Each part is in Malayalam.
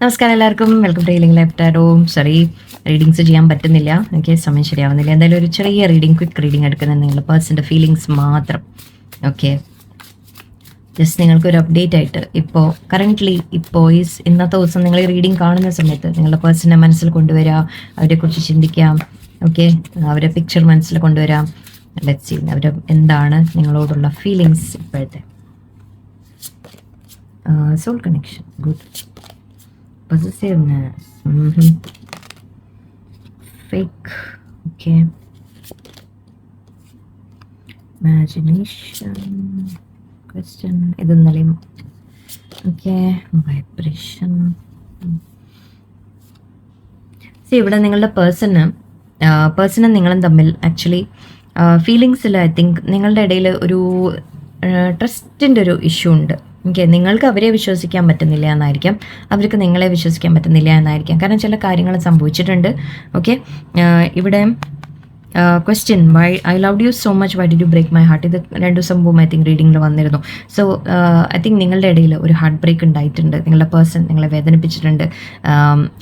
നമസ്കാരം എല്ലാവർക്കും. Welcome to healing life tarot sorry readings ചെയ്യാൻ പറ്റുന്നില്ല. എനിക്ക് സമയം ശരിയാവുന്നില്ല. എന്തായാലും ഒരു ചെറിയ റീഡിങ് ക്വിക്ക് റീഡിംഗ് എടുക്കുന്നത് നിങ്ങൾ പേഴ്സന്റെ ഫീലിങ്സ് മാത്രം. ഓക്കെ ജസ്റ്റ് നിങ്ങൾക്ക് ഒരു അപ്ഡേറ്റ് ആയിട്ട് ഇപ്പോൾ കറന്റ്ലി ഇപ്പോൾ ഈ ഇന്നത്തെ ദിവസം നിങ്ങൾ ഈ റീഡിംഗ് കാണുന്ന സമയത്ത് നിങ്ങളുടെ പേഴ്സണെ മനസ്സിൽ കൊണ്ടുവരാം. അവരെക്കുറിച്ച് ചിന്തിക്കാം. ഓക്കെ അവരെ പിക്ചർ മനസ്സിൽ കൊണ്ടുവരാം. ലെറ്റ് സീ അവർ എന്താണ് നിങ്ങളോടുള്ള ഫീലിങ്സ് ഇപ്പോഴത്തെ? Soul connection good fake. Okay. Imagination. Question. ഇത് ഇന്നലെയും ഓക്കെ വൈബ്രേഷൻ സി ഇവിടെ നിങ്ങളുടെ പേഴ്സണ് പേഴ്സണും നിങ്ങളും തമ്മിൽ ആക്ച്വലി ഫീലിങ്സിൽ ഐ തിങ്ക് നിങ്ങളുടെ ഇടയിൽ ഒരു ട്രസ്റ്റിന്റെ ഒരു ഇഷ്യൂ ഉണ്ട്. ഓക്കെ നിങ്ങൾക്ക് അവരെ വിശ്വസിക്കാൻ പറ്റുന്നില്ല എന്നായിരിക്കാം. അവർക്ക് നിങ്ങളെ വിശ്വസിക്കാൻ പറ്റുന്നില്ല എന്നായിരിക്കാം. കാരണം ചില കാര്യങ്ങൾ സംഭവിച്ചിട്ടുണ്ട്. ഓക്കെ ഇവിടെ question why I love you so much why did you break my heart ഇത് രണ്ട് ദിവസം മുമ്പ് ഐ തിങ്ക് റീഡിങ്ങിൽ വന്നിരുന്നു. സോ ഐ തിങ്ക് നിങ്ങളുടെ ഇടയിൽ ഒരു ഹാർട്ട് ബ്രേക്ക് ഉണ്ടായിട്ടുണ്ട്. നിങ്ങളുടെ പേഴ്സൺ നിങ്ങളെ വേദനിപ്പിച്ചിട്ടുണ്ട്.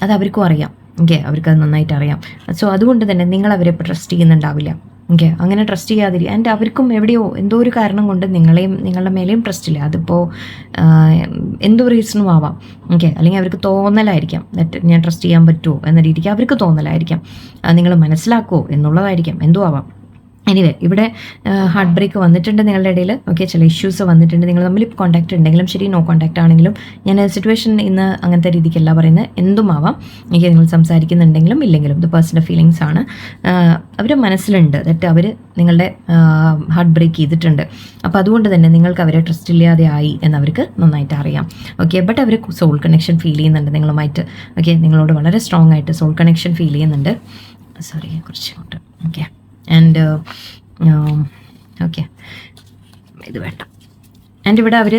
അത് അവർക്കും അറിയാം. ഓക്കെ അവർക്ക് അത് നന്നായിട്ട് അറിയാം. സോ അതുകൊണ്ട് തന്നെ നിങ്ങൾ അവരെ ട്രസ്റ്റ് ചെയ്യുന്നുണ്ടാവില്ല. ഓക്കെ അങ്ങനെ ട്രസ്റ്റ് ചെയ്യാതിരി ആൻഡ് അവർക്കും എവിടെയോ എന്തോ ഒരു കാരണം കൊണ്ട് നിങ്ങളെയും നിങ്ങളുടെ മേലെയും ട്രസ്റ്റ് ഇല്ല. അതിപ്പോൾ എന്തോ റീസണും ആവാം. ഓക്കെ അല്ലെങ്കിൽ അവർക്ക് തോന്നലായിരിക്കാം. ഞാൻ ട്രസ്റ്റ് ചെയ്യാൻ പറ്റുമോ എന്ന രീതിക്ക് അവർക്ക് തോന്നലായിരിക്കാം. നിങ്ങൾ മനസ്സിലാക്കുമോ എന്നുള്ളതായിരിക്കാം. എന്തോ ആവാം. എനിവേ ഇവിടെ ഹാർട്ട് ബ്രേക്ക് വന്നിട്ടുണ്ട് നിങ്ങളുടെ ഇടയിൽ. ഓക്കെ ചില ഇഷ്യൂസ് വന്നിട്ടുണ്ട്. നിങ്ങൾ തമ്മിൽ കോൺടാക്ട് ഉണ്ടെങ്കിലും ശരി നോ കോൺടാക്ട് ആണെങ്കിലും. ഞാൻ സിറ്റുവേഷൻ ഇന്ന് അങ്ങനത്തെ രീതിക്കല്ല പറയുന്നത്. എന്തുമാവാം? എനിക്ക് നിങ്ങൾ സംസാരിക്കുന്നുണ്ടെങ്കിലും ഇല്ലെങ്കിലും ദ പേഴ്സന്റെ ഫീലിങ്സ് ആണ്. അവരുടെ മനസ്സിലുണ്ട്. ദറ്റ് അവർ നിങ്ങളുടെ ഹാർട്ട് ബ്രേക്ക് ചെയ്തിട്ടുണ്ട്. അപ്പോൾ അതുകൊണ്ട് തന്നെ നിങ്ങൾക്ക് അവരെ ട്രസ്റ്റ് ഇല്ലാതെ ആയി എന്നവർക്ക് നന്നായിട്ട് അറിയാം. ഓക്കെ ബട്ട് അവർ സോൾ കണക്ഷൻ ഫീൽ ചെയ്യുന്നുണ്ട് നിങ്ങളുമായിട്ട്. ഓക്കെ നിങ്ങളോട് വളരെ സ്ട്രോങ് ആയിട്ട് സോൾ കണക്ഷൻ ഫീൽ ചെയ്യുന്നുണ്ട്. സോറി കുറച്ച് ഓക്കെ ആൻഡ് ഓക്കെ ഇത് വേണ്ട. ആൻഡ് ഇവിടെ അവർ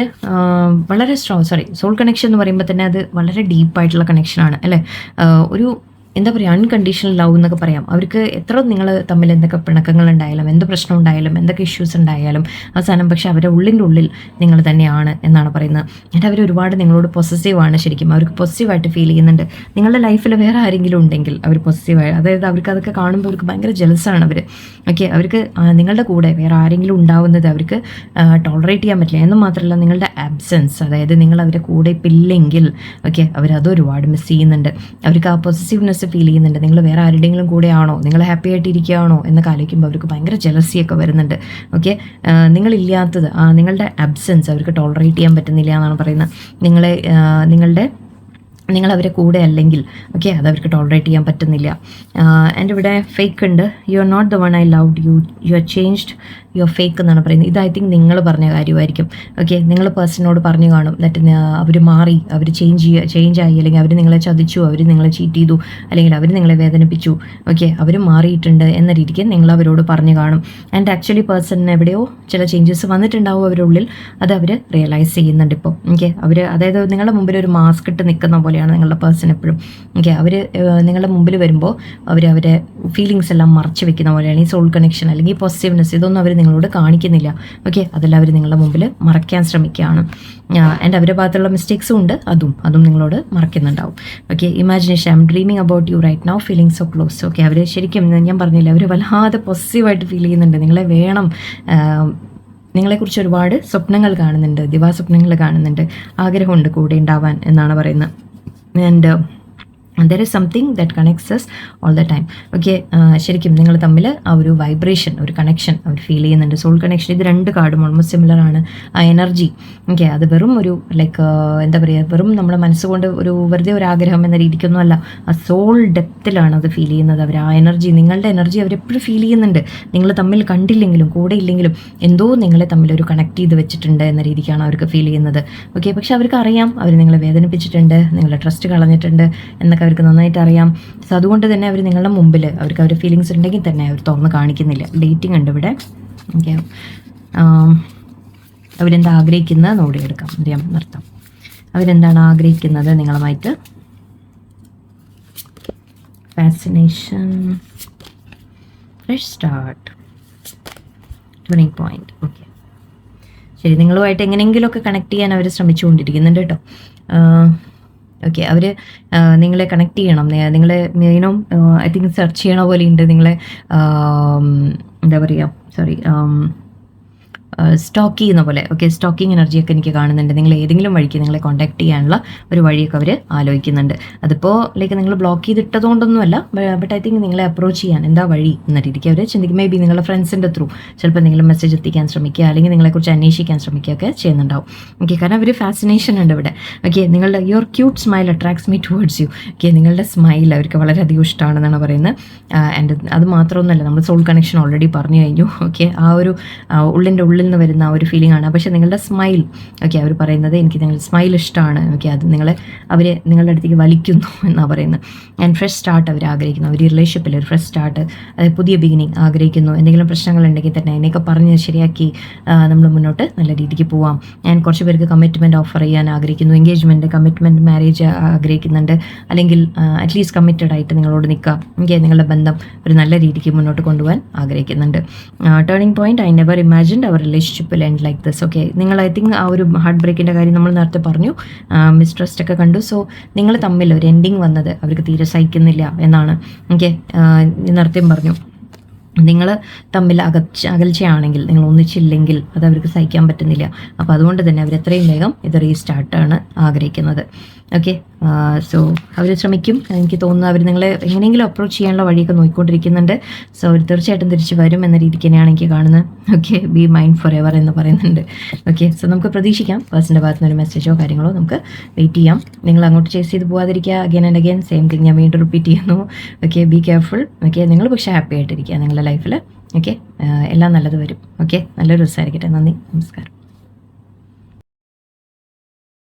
വളരെ സ്ട്രോങ് സോറി സോൾ കണക്ഷൻ എന്ന് പറയുമ്പോൾ തന്നെ അത് വളരെ ഡീപ്പായിട്ടുള്ള കണക്ഷനാണ് അല്ലേ? ആഹ് ഒരു എന്താ പറയുക അൺകണ്ടീഷണൽ ലവ് എന്നൊക്കെ പറയാം. അവർക്ക് എത്ര നിങ്ങൾ തമ്മിൽ എന്തൊക്കെ പിണക്കങ്ങൾ ഉണ്ടായാലും എന്ത് പ്രശ്നം ഉണ്ടായാലും എന്തൊക്കെ ഇഷ്യൂസ് ഉണ്ടായാലും അവസാനം പക്ഷേ അവരുടെ ഉള്ളിന്റെ ഉള്ളിൽ നിങ്ങൾ തന്നെയാണ് എന്നാണ് പറയുന്നത്. എന്നിട്ട് അവർ ഒരുപാട് നിങ്ങളോട് പോസിറ്റീവാണ് ശരിക്കും. അവർക്ക് പോസിറ്റീവായിട്ട് ഫീൽ ചെയ്യുന്നുണ്ട്. നിങ്ങളുടെ ലൈഫിൽ വേറെ ആരെങ്കിലും ഉണ്ടെങ്കിൽ അവർ പോസിറ്റീവായി അതായത് അവർക്ക് അതൊക്കെ കാണുമ്പോൾ അവർക്ക് ഭയങ്കര ജലസാണ് അവർ ഓക്കെ അവർക്ക് നിങ്ങളുടെ കൂടെ വേറെ ആരെങ്കിലും ഉണ്ടാവുന്നത് അവർക്ക് ടോളറേറ്റ് ചെയ്യാൻ പറ്റില്ല. എന്ന് മാത്രമല്ല നിങ്ങളുടെ ആബ്സെൻസ് അതായത് നിങ്ങൾ അവരെ കൂടെ ഇപ്പം ഇല്ലെങ്കിൽ ഓക്കെ അവരത് ഒരുപാട് മിസ് ചെയ്യുന്നുണ്ട്. അവർക്ക് ആ പോസിറ്റീവ്നെസ് ഫീൽ ചെയ്യുന്നുണ്ട്. നിങ്ങൾ വേറെ ആരുടെയെങ്കിലും കൂടെയാണോ നിങ്ങൾ ഹാപ്പി ആയിട്ട് ഇരിക്കുകയാണോ എന്നൊക്കെ ആലോചിക്കുമ്പോൾ അവർക്ക് ഭയങ്കര ജലസിയൊക്കെ വരുന്നുണ്ട്. ഓക്കെ നിങ്ങളില്ലാത്തത് നിങ്ങളുടെ അബ്സൻസ് അവർക്ക് ടോളറേറ്റ് ചെയ്യാൻ പറ്റുന്നില്ല എന്നാണ് പറയുന്നത്. നിങ്ങളെ നിങ്ങളുടെ നിങ്ങൾ അവരെ കൂടെ അല്ലെങ്കിൽ ഓക്കെ അത് അവർക്ക് ടോളറേറ്റ് ചെയ്യാൻ പറ്റുന്നില്ല. എന്റെ ഇവിടെ ഫേക്ക് ഉണ്ട്. You are not the one I love you you are changed you are fake എന്നാണ് പറയുന്നത്. ഇത് ഐ തിങ്ക് നിങ്ങൾ പറഞ്ഞ കാര്യമായിരിക്കും. ഓക്കെ നിങ്ങൾ പേഴ്സണിനോട് പറഞ്ഞു കാണും. എന്നിട്ട് അവർ മാറി അവർ ചേഞ്ച് ചെയ്യുക ചേഞ്ച് ആയി. അല്ലെങ്കിൽ അവർ നിങ്ങളെ ചതിച്ചു അവർ നിങ്ങളെ ചീറ്റ് ചെയ്തു. അല്ലെങ്കിൽ അവർ നിങ്ങളെ വേദനിപ്പിച്ചു. ഓക്കെ അവർ മാറിയിട്ടുണ്ട് എന്ന രീതിക്ക് നിങ്ങൾ അവരോട് പറഞ്ഞു കാണും. ആൻഡ് ആക്ച്വലി പേഴ്സണിന് എവിടെയോ ചില ചേഞ്ചസ് വന്നിട്ടുണ്ടാവും അവരുടെ ഉള്ളിൽ. അത് അവർ റിയലൈസ് ചെയ്യുന്നുണ്ട് ഇപ്പോൾ ഓക്കെ അവർ അതായത് നിങ്ങളുടെ മുമ്പിൽ ഒരു മാസ്ക് ഇട്ട് നിൽക്കുന്ന പോലെയാണ് നിങ്ങളുടെ പേഴ്സൺ എപ്പോഴും. ഓക്കെ അവർ നിങ്ങളുടെ മുമ്പിൽ വരുമ്പോൾ അവർ അവരെ ഫീലിങ്സ് എല്ലാം മറച്ചു വെക്കുന്ന പോലെയാണ്. ഈ സോൾ കണക്ഷൻ അല്ലെങ്കിൽ പോസിറ്റീവ്നെസ് ഇതൊന്നും അവർ നിങ്ങളോട് കാണിക്കുന്നില്ല. ഓക്കെ അതെല്ലാം അവർ നിങ്ങളുടെ മുമ്പിൽ മറയ്ക്കാൻ ശ്രമിക്കുകയാണ്. ആൻഡ് അവരുടെ ഭാഗത്തുള്ള മിസ്റ്റേക്സും ഉണ്ട്. അതും അതും നിങ്ങളോട് മറക്കുന്നുണ്ടാവും okay imagination I'm dreaming about you right now feeling so close okay അവർ ശരിക്കും ഞാൻ പറഞ്ഞില്ല അവർ വല്ലാതെ പോസിറ്റീവായിട്ട് ഫീൽ ചെയ്യുന്നുണ്ട്. നിങ്ങളെ വേണം നിങ്ങളെക്കുറിച്ച് ഒരുപാട് സ്വപ്നങ്ങൾ കാണുന്നുണ്ട് ദിവാസ്വപ്നങ്ങൾ കാണുന്നുണ്ട്. ആഗ്രഹമുണ്ട് കൂടെ ഉണ്ടാവാൻ എന്നാണ് പറയുന്നത്. And there is something that connects us all the time okay ശരിക്കും നിങ്ങൾ തമ്മിൽ ആ ഒരു വൈബ്രേഷൻ ഒരു കണക്ഷൻ അവർ ഫീൽ ചെയ്യുന്നുണ്ട്. സോൾ കണക്ഷൻ ഇത് രണ്ട് കാർഡും ഓൾമോസ്റ്റ് സിമിലർ ആണ്. ആ എനർജി ഓക്കെ അത് വെറും ഒരു ലൈക്ക് എന്താ പറയുക വെറും നമ്മുടെ മനസ്സുകൊണ്ട് ഒരു വെറുതെ ഒരു ആഗ്രഹം എന്ന രീതിക്കൊന്നും അല്ല ആ സോൾ ഡെപ്തിലാണ് അത് ഫീൽ ചെയ്യുന്നത് അവർ. ആ എനർജി നിങ്ങളുടെ എനർജി അവരെപ്പോഴും ഫീൽ ചെയ്യുന്നുണ്ട്. നിങ്ങൾ തമ്മിൽ കണ്ടില്ലെങ്കിലും കൂടെ ഇല്ലെങ്കിലും എന്തോ നിങ്ങളെ തമ്മിൽ ഒരു കണക്ട് ചെയ്ത് വെച്ചിട്ടുണ്ട് എന്ന രീതിക്കാണ് അവർക്ക് ഫീൽ ചെയ്യുന്നത്. ഓക്കെ പക്ഷെ അവർക്ക് അറിയാം അവർ നിങ്ങളെ വേദനിപ്പിച്ചിട്ടുണ്ട് നിങ്ങളുടെ ട്രസ്റ്റ് കളഞ്ഞിട്ടുണ്ട് എന്നൊക്കെ അവർക്ക് നന്നായിട്ട് അറിയാം സോ അതുകൊണ്ട് തന്നെ അവർ നിങ്ങളുടെ മുമ്പിൽ അവർക്ക് അവരുടെ ഫീലിങ്സ് ഉണ്ടെങ്കിൽ തന്നെ അവർ തുറന്ന് കാണിക്കുന്നില്ല. ഡേറ്റിംഗ് ഉണ്ട് ഇവിടെ. ഓക്കെ അവരെന്താ ആഗ്രഹിക്കുന്നത്? നോടിയെടുക്കാം അറിയാം നിർത്താം. അവരെന്താണ് ആഗ്രഹിക്കുന്നത് നിങ്ങളുമായിട്ട്? Fascination fresh start turning point okay ശരി നിങ്ങളുമായിട്ട് എങ്ങനെയെങ്കിലുമൊക്കെ കണക്ട് ചെയ്യാൻ അവർ ശ്രമിച്ചുകൊണ്ടിരിക്കുന്നുണ്ട് കേട്ടോ. ഓക്കെ അവർ നിങ്ങളെ കണക്ട് ചെയ്യണം. നിങ്ങളെ യൂനോ ഐ തിങ്ക് സെർച്ച് ചെയ്യണ പോലെ ഉണ്ട് നിങ്ങളെ എന്താ പറയുക സോറി സ്റ്റോക്ക് ചെയ്യുന്ന പോലെ. ഓക്കെ സ്റ്റോക്കിംഗ് എനർജിയൊക്കെ എനിക്ക് കാണുന്നുണ്ട്. നിങ്ങൾ ഏതെങ്കിലും വഴിക്ക് നിങ്ങളെ കോൺടാക്ട് ചെയ്യാനുള്ള ഒരു വഴിയൊക്കെ അവർ ആലോചിക്കുന്നുണ്ട്. അതിപ്പോൾ ലൈക്ക് നിങ്ങൾ ബ്ലോക്ക് ചെയ്തിട്ടതുകൊണ്ടൊന്നുമല്ല ബട്ട് ഐ തിങ്ക് നിങ്ങളെ അപ്രോച്ച് ചെയ്യാൻ എന്താ വഴി എന്ന രീതിക്ക് അവർ ചിന്തിക്കും. മേ ബി നിങ്ങളുടെ ഫ്രണ്ട്സിന്റെ ത്രൂ ചിലപ്പോൾ എന്തെങ്കിലും മെസ്സേജ് എത്തിക്കാൻ ശ്രമിക്കുക അല്ലെങ്കിൽ നിങ്ങളെക്കുറിച്ച് അന്വേഷിക്കാൻ ശ്രമിക്കുകയൊക്കെ ചെയ്യുന്നുണ്ടാവും. ഓക്കെ കാരണം ഒരു ഫാസിനേഷൻ ഉണ്ട് ഇവിടെ. ഓക്കെ നിങ്ങളുടെ your cute smile attracts me towards you okay നിങ്ങളുടെ സ്മൈൽ അവർക്ക് വളരെയധികം ഇഷ്ടമാണെന്നാണ് പറയുന്നത്. ആൻഡ് അത് മാത്രമൊന്നുമല്ല നമ്മൾ സോൾ കണക്ഷൻ ഓൾറെഡി പറഞ്ഞു കഴിഞ്ഞു. ഓക്കെ ആ ഒരു ഉള്ളിന്റെ ഉള്ളിൽ നിന്ന് വരുന്ന ഒരു ഫീലിംഗ് ആണ്. പക്ഷേ നിങ്ങളുടെ സ്മൈൽ ഓക്കെ അവർ പറയുന്നത് എനിക്ക് നിങ്ങളുടെ സ്മൈൽ ഇഷ്ടമാണ് ഓക്കെ അത് നിങ്ങളെ അവർ നിങ്ങളുടെ അടുത്തേക്ക് വലിക്കുന്നു എന്നാണ് പറയുന്നത്. ആൻഡ് ഫ്രഷ് സ്റ്റാർട്ട് അവർ ആഗ്രഹിക്കുന്നു. അവർ റിലേഷൻഷിപ്പിൽ ഒരു ഫ്രഷ് സ്റ്റാർട്ട് അതായത് പുതിയ ബിഗിനിങ് ആഗ്രഹിക്കുന്നു. എന്തെങ്കിലും പ്രശ്നങ്ങളുണ്ടെങ്കിൽ തന്നെ അതിനെയൊക്കെ പറഞ്ഞ് ശരിയാക്കി നമ്മൾ മുന്നോട്ട് നല്ല രീതിക്ക് പോവാം. ഞാൻ കുറച്ച് പേർക്ക് കമ്മിറ്റ്മെന്റ് ഓഫർ ചെയ്യാൻ ആഗ്രഹിക്കുന്നു. എൻഗേജ്മെന്റ് കമ്മിറ്റ്മെന്റ് മാരേജ് ആഗ്രഹിക്കുന്നുണ്ട്. അല്ലെങ്കിൽ അറ്റ്ലീസ്റ്റ് കമ്മിറ്റഡ് ആയിട്ട് നിങ്ങളോട് നിൽക്കാം എനിക്ക് നിങ്ങളുടെ ബന്ധം ഒരു നല്ല രീതിക്ക് മുന്നോട്ട് കൊണ്ടുപോകാൻ ആഗ്രഹിക്കുന്നുണ്ട്. Turning point I never imagined അവർ റിലേഷൻഷിപ്പിൽ എൻഡ് ലൈക്ക് ദിസ് ഓക്കെ നിങ്ങൾ ഐ തിങ്ക് ആ ഒരു ഹാർട്ട് ബ്രേക്കിന്റെ കാര്യം നമ്മൾ നേരത്തെ പറഞ്ഞു. മിസ്ട്രസ്റ്റ് ഒക്കെ കണ്ടു. സോ നിങ്ങൾ തമ്മിൽ ഒരു എൻഡിങ് വന്നത് അവർക്ക് തീരെ സഹിക്കുന്നില്ല എന്നാണ്. ഓക്കെ നേരത്തെയും പറഞ്ഞു. നിങ്ങൾ തമ്മിൽ അകച്ച അകൽച്ചയാണെങ്കിൽ നിങ്ങൾ ഒന്നിച്ചില്ലെങ്കിൽ അത് അവർക്ക് സഹിക്കാൻ പറ്റുന്നില്ല. അപ്പോൾ അതുകൊണ്ട് തന്നെ അവർ എത്രയും വേഗം ഇത് റീസ്റ്റാർട്ടാണ് ആഗ്രഹിക്കുന്നത്. ഓക്കെ സോ അവർ ശ്രമിക്കും. എനിക്ക് തോന്നുന്നു അവർ നിങ്ങളെ എങ്ങനെയെങ്കിലും അപ്രോച്ച് ചെയ്യാനുള്ള വഴിയൊക്കെ നോക്കിക്കൊണ്ടിരിക്കുന്നുണ്ട്. സോ അവർ തീർച്ചയായിട്ടും തിരിച്ച് വരും എന്ന രീതിക്ക് തന്നെയാണ് എനിക്ക് കാണുന്നത്. Okay be mind forever എന്ന് പറയുന്നുണ്ട്. ഓക്കെ സോ നമുക്ക് പ്രതീക്ഷിക്കാം. പേഴ്സന്റെ ഭാഗത്ത് നിന്ന് ഒരു മെസ്സേജോ കാര്യങ്ങളോ നമുക്ക് വെയിറ്റ് ചെയ്യാം. നിങ്ങൾ അങ്ങോട്ട് ചേസ് ചെയ്ത് പോകാതിരിക്കുക again and again same thing ഞാൻ വീണ്ടും റിപ്പീറ്റ് ചെയ്യുന്നു. ഓക്കെ ബി കെയർഫുൾ ഓക്കെ നിങ്ങൾ പക്ഷേ ഹാപ്പി ആയിട്ടിരിക്കുക നിങ്ങളുടെ ലൈഫിൽ ഓക്കെ എല്ലാം നല്ലത് വരും. ഓക്കെ നല്ലൊരു ദിവസമായിരിക്കട്ടെ. നന്ദി. നമസ്കാരം.